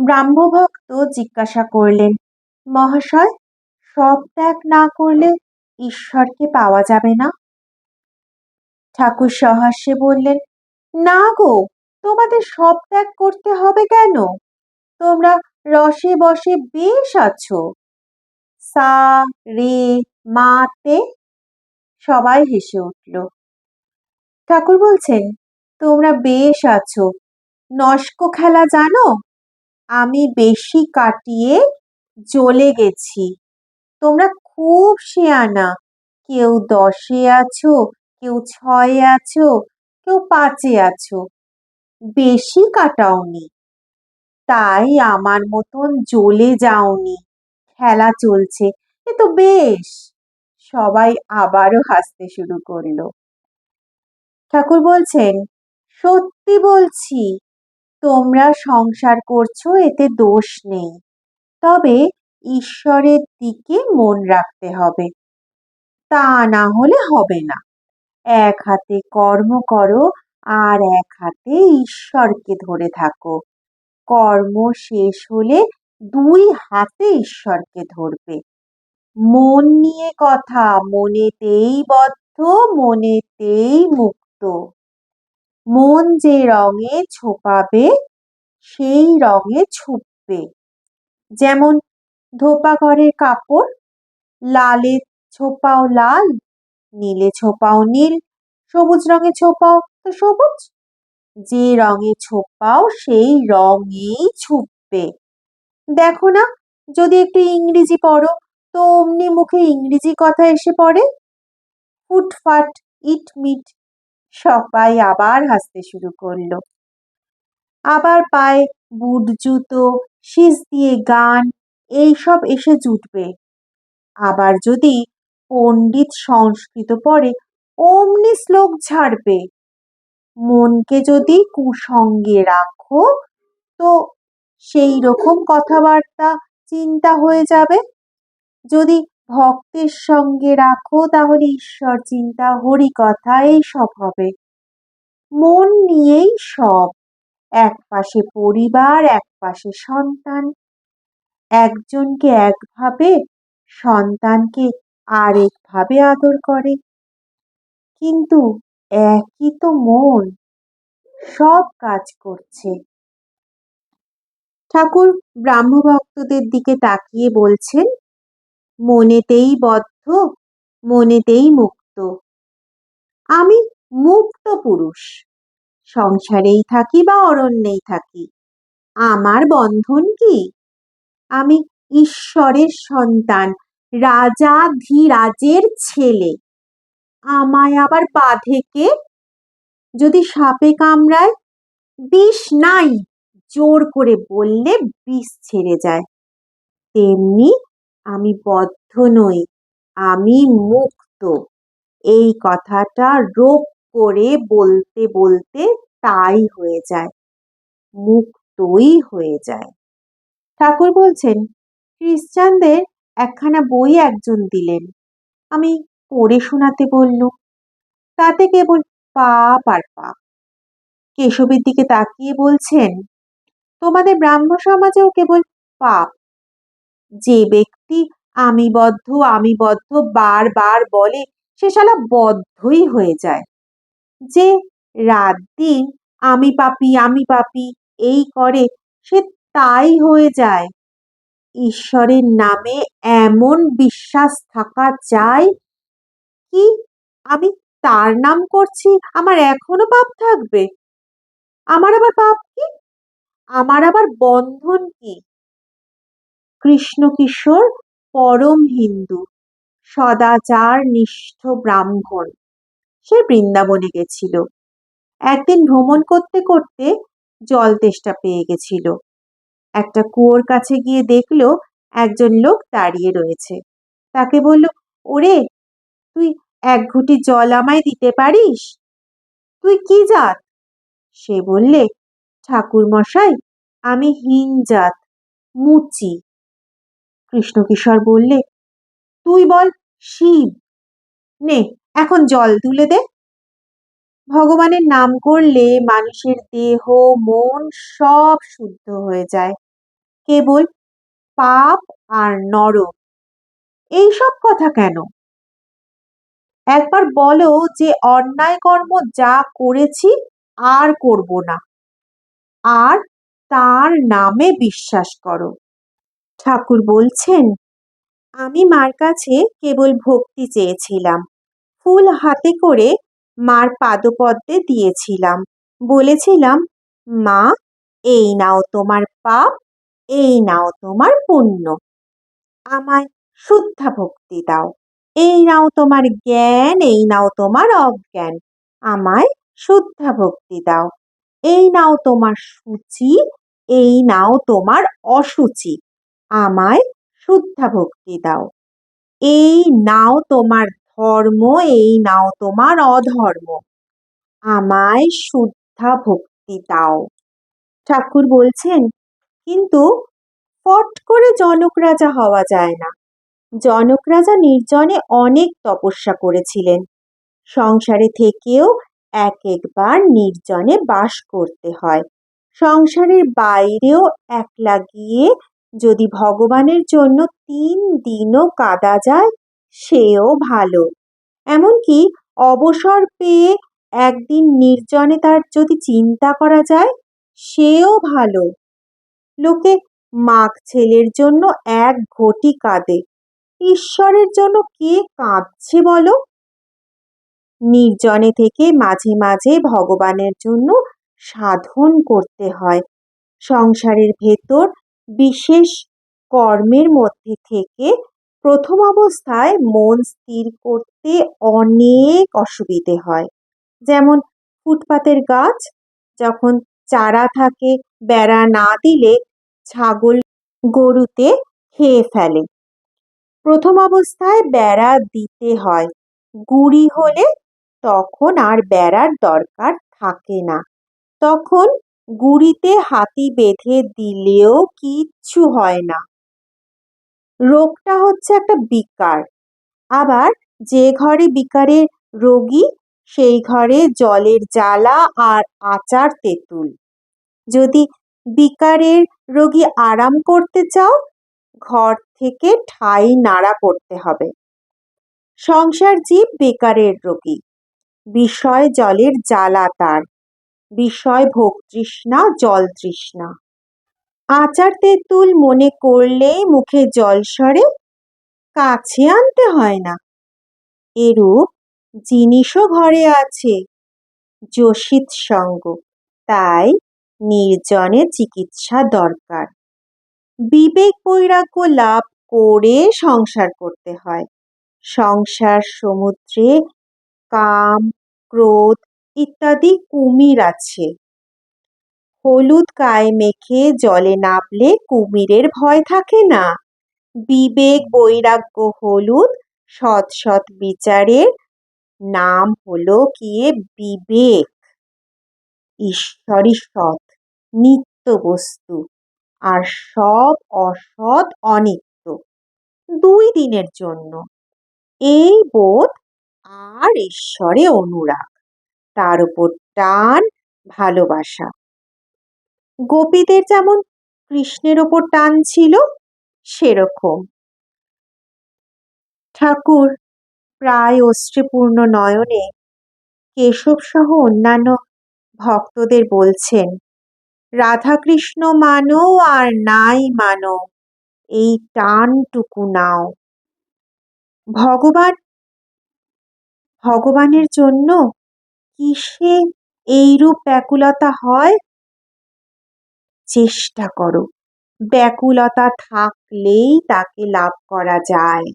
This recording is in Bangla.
ব্রাহ্মভক্ত জিজ্ঞাসা করলেন, মহাশয়, সব ত্যাগ না করলে ঈশ্বরকে পাওয়া যাবে না? ঠাকুর সহাস্যে বললেন, না গো, তোমাদের সব ত্যাগ করতে হবে কেন? তোমরা রসে বসে বেশ আছো। সা, রে, মা, তে? সবাই হেসে উঠল। ঠাকুর বলছেন, তোমরা বেশ আছো। নস্ক খেলা জানো? আমি বেশি কাটিয়ে জ্বলে গেছি। তোমরা খুব শেয়ানা। কেউ দশে আছো, কেউ ছয়ে আছো, কেউ পাঁচে আছো। বেশি কাটাওনি। তাই আমার মতন জ্বলে যাওনি। খেলা চলছে। এ তো বেশ। সবাই আবারও হাসতে শুরু করল। ঠাকুর বলছেন, সত্যি বলছি। তোমরা সংসার করছ, এতে দোষ নেই। তবে ঈশ্বরের দিকে মন রাখতে হবে। তা না হলে হবে না। এক হাতে কর্ম করো আর এক হাতে ঈশ্বরকে ধরে থাকো। কর্ম শেষ হলে দুই হাতে ঈশ্বরকে ধরবে। মন নিয়ে কথা, মনেতেই বদ্ধ, মনেতেই মুক্ত। মন যে রঙে ছোপাবে সেই রঙে ছুপবে যেমন ধোপা ঘরের কাপড়, লালে ছোপাও লাল, নীলে ছোপাও নীল, সবুজ রঙে ছোপাও তো সবুজ। যে রঙে ছোপাও সেই রঙেই ছুপবে দেখো না, যদি একটু ইংরেজি পড়ো, তো অমনি মুখে ইংরেজি কথা এসে পড়ে। ফুটফাট ইটমিট সবাই আবার হাসতে শুরু করল। আবার পায়ে বুট, জুতো, শীষ দিয়ে গান, এইসব এসে জুটবে। আবার যদি পণ্ডিত সংস্কৃত পড়ে, অমনি শ্লোক ঝাড়বে। মনকে যদি কুসঙ্গে রাখো, তো সেই রকম কথাবার্তা চিন্তা হয়ে যাবে। যদি ভক্তের সঙ্গে রাখো তাহলে ঈশ্বর চিন্তা হরি কথা এইসব হবে। মন নিয়েই সব। এক পাশে পরিবার, এক পাশে সন্তান। একজনকে একভাবে, সন্তানকে আরেকভাবে আদর করে। কিন্তু একই তো মন, সব কাজ করছে। ঠাকুর ব্রাহ্মভক্তদের দিকে তাকিয়ে বলছেন মনেতেই বদ্ধ, মনেতেই মুক্ত। আমি মুক্ত পুরুষ। সংসারেই থাকি বা অরণ্যেই থাকি। আমার বন্ধন কি? আমি ঈশ্বরের সন্তান, রাজা ধীরাজের ছেলে। আমায় আবার বাঁধে কে? যদি সাপে কামড়ায়, বিষ নাই, জোর করে বললে বিষ ছেড়ে যায়। তেমনি আমি বদ্ধ নই, আমি মুক্ত। এই কথাটা রোপ করে বলতে বলতে তাই হয়ে যায়, মুক্তই হয়ে যায়। ঠাকুর বলছেন, খ্রিস্টানদের একখানা বই একজন দিলেন, আমি পড়ে শোনাতে বলল। তাতে কেবল পাপ আর পাপ। কেশবের দিকে তাকিয়ে বলছেন, তোমাদের ব্রাহ্ম সমাজেও কেবল পাপ। যে ব্যক্তি আমি বদ্ধ আমি বদ্ধ বারবার বলে সে শালা বদ্ধই হয়ে যায়। যে রাত দিন আমি পাপি আমি পাপি, এই করে সে তাই হয়ে যায়। ঈশ্বরের নামে এমন বিশ্বাস থাকা চাই কি আমি তার নাম করছি? আমার এখনও পাপ থাকবে? আমার আবার পাপ কি? আমার আবার বন্ধন কি? কৃষ্ণ কিশোর, পরম হিন্দু, সদাচার নিষ্ঠ ব্রাহ্মণ। সে বৃন্দাবনে গেছিল। একদিন ভ্রমণ করতে করতে জল তেষ্টা পেয়ে গেছিল। একটা কুয়োর কাছে গিয়ে দেখল একজন লোক দাঁড়িয়ে রয়েছে। তাকে বলল, ওরে, তুই এক ঘুটি জল আমায় দিতে পারিস? তুই কি জাত? সে বললে ঠাকুর মশাই আমি হীন জাত, মুচি। কৃষ্ণকিশোর বললে, তুই বল, শিব। নে, এখন জল তুলে দে। ভগবানের নাম করলে মানুষের দেহ, মন সব শুদ্ধ হয়ে যায়। কেবল পাপ আর নরক এইসব কথা কেন? একবার বলো যে অন্যায় কর্ম যা করেছি আর করব না। আর তার নামে বিশ্বাস করো। ঠাকুর বলছেন, আমি মার কাছে কেবল ভক্তি চেয়েছিলাম। ফুল হাতে করে মার পাদপদ্মে দিয়েছিলাম। বলেছিলাম, মা, এই নাও তোমার পাপ, এই নাও তোমার পুণ্য। আমায় শুদ্ধা ভক্তি দাও। এই নাও তোমার জ্ঞান, এই নাও তোমার অজ্ঞান। আমায় শুদ্ধা ভক্তি দাও। এই নাও তোমার সূচি, এই নাও তোমার অসুচি। আমায় শুদ্ধা ভক্তি দাও। এই নাও তোমার ধর্ম, এই নাও তোমার অধর্ম। আমায় শুদ্ধা ভক্তি দাও। ঠাকুর বলছেন, কিন্তু ফট করে জনক রাজা হওয়া যায় না। জনক রাজা নির্জনে অনেক তপস্যা করেছিলেন। সংসারে থেকেও এক একবার নির্জনে বাস করতে হয়। সংসারের বাইরেও একলা গিয়ে যদি ভগবানের জন্য তিন দিনও কাঁদা যায়, সেও ভালো। এমনকি অবসর পেয়ে একদিন নির্জনে তার যদি চিন্তা করা যায়, সেও ভালো। লোকে মাঘ ছেলের জন্য এক ঘটি কাঁদে। ঈশ্বরের জন্য কে কাঁদছে বলো? নির্জনে থেকে মাঝে মাঝে ভগবানের জন্য সাধন করতে হয়। সংসারের ভেতর বিশেষ কর্মের মধ্যে থেকে প্রথম অবস্থায় মন স্থির করতে অনেক অসুবিধে হয়। যেমন ফুটপাতের গাছ, যখন চারা থাকে, বেড়া না দিলে ছাগল গরুতে খেয়ে ফেলে। প্রথম অবস্থায় বেড়া দিতে হয়। গুড়ি হলে তখন আর বেড়ার দরকার থাকে না। তখন গুড়িতে হাতি বেঁধে দিলেও কিচ্ছু হয় না। রোগটা হচ্ছে একটা বিকার। আবার যে ঘরে বিকারের রোগী, সেই ঘরে জলের জ্বালা আর আচার তেঁতুল। যদি বিকারের রোগী আরাম করতে চাও, ঘর থেকে ঠাই নাড়া করতে হবে। সংসার জীব বেকারের রোগী। বিষয় জলের জ্বালা তার। বিষয় ভোগ তৃষ্ণা, জল তৃষ্ণা। আচার তেঁতুল মনে করলেই মুখে জল সরে, কাছে আনতে হয় না। এরূপ জিনিসও ঘরে আছে যোশিত সঙ্গ, তাই নির্জনে চিকিৎসা দরকার। বিবেক বৈরাগ্য লাভ করে সংসার করতে হয়। সংসার সমুদ্রে কাম, ক্রোধ ইত্যাদি কুমির আছে। হলুদ গায়ে মেখে জলে নামলে কুমিরের ভয় থাকে না। বিবেক, বৈরাগ্য, হলুদ, সৎ সৎ বিচারের নাম হলো গিয়ে বিবেক। ঈশ্বরই সৎ, নিত্য বস্তু, আর সব অসৎ, অনিত্য। দুই দিনের জন্য। এই বোধ আর ঈশ্বরে অনুরাগ। তার উপর টান ভালোবাসা। গোপীদের যেমন কৃষ্ণের ওপর টান ছিল, সেরকম। ঠাকুর প্রায় অশ্রুপূর্ণ নয়নে কেশব সহ অন্যান্য ভক্তদের বলছেন, রাধাকৃষ্ণ মানো আর নাই মানো, এই টানটুকু নাও। ভগবান, ভগবানের জন্য কিসে এইরূপ ব্যাকুলতা হয়? চেষ্টা করো। ব্যাকুলতা থাকলেই তাকে লাভ করা যায়।